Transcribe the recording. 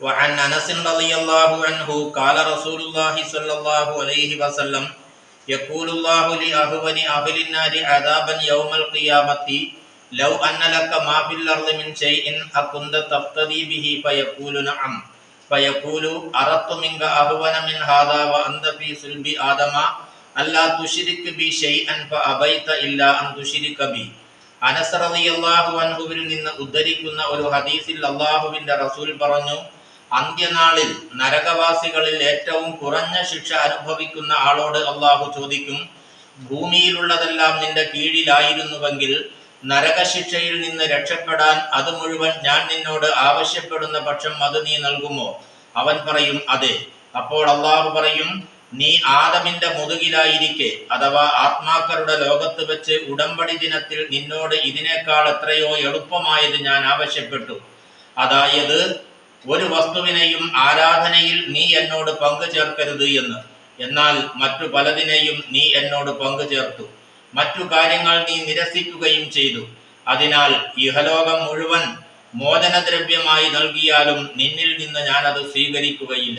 وعن أنس رضي الله عنه قال رسول الله صلى الله عليه وسلم يقول الله لأهون أهل النار عذابا يوم القيامة لو أن لك ما في الأرض من شيء أكنت تقتدي به فيقول نعم فيقول أردت منك أهون من هذا وأنت في صلب آدم ألا تشرك بي شيئا فأبيت إلا أن تشرك بي അനസ് റളിയല്ലാഹു അൻഹുവിൽ നിന്ന് ഉദ്ധരിക്കുന്ന ഒരു ഹദീസിൽ അള്ളാഹുവിന്റെ റസൂൽ പറഞ്ഞു അന്ത്യനാളിൽ നരകവാസികളിൽ ഏറ്റവും കുറഞ്ഞ ശിക്ഷ അനുഭവിക്കുന്ന ആളോട് അള്ളാഹു ചോദിക്കും ഭൂമിയിലുള്ളതെല്ലാം നിന്റെ കീഴിലായിരുന്നുവെങ്കിൽ നരകശിക്ഷയിൽ നിന്ന് രക്ഷപ്പെടാൻ അത് മുഴുവൻ ഞാൻ നിന്നോട് ആവശ്യപ്പെടുന്ന പക്ഷം അത് നീ നൽകുമോ? അവൻ പറയും അതെ. അപ്പോൾ അള്ളാഹു പറയും നീ ആദമിന്റെ മുതുകിലായിരിക്കെ അഥവാ ആത്മാക്കളുടെ ലോകത്ത് വെച്ച് ഉടമ്പടി ദിനത്തിൽ നിന്നോട് ഇതിനേക്കാൾ എത്രയോ എളുപ്പമായത് ഞാൻ ആവശ്യപ്പെട്ടു. അതായത് ഒരു വസ്തുവിനെയും ആരാധനയിൽ നീ എന്നോട് പങ്കു ചേർക്കരുത് എന്ന്. എന്നാൽ മറ്റു പലതിനെയും നീ എന്നോട് പങ്കു ചേർത്തു. മറ്റു കാര്യങ്ങൾ നീ നിരസിക്കുകയും ചെയ്തു. അതിനാൽ ഇഹലോകം മുഴുവൻ മോചനദ്രവ്യമായി നൽകിയാലും നിന്നിൽ നിന്ന് ഞാനത് സ്വീകരിക്കുകയില്ല.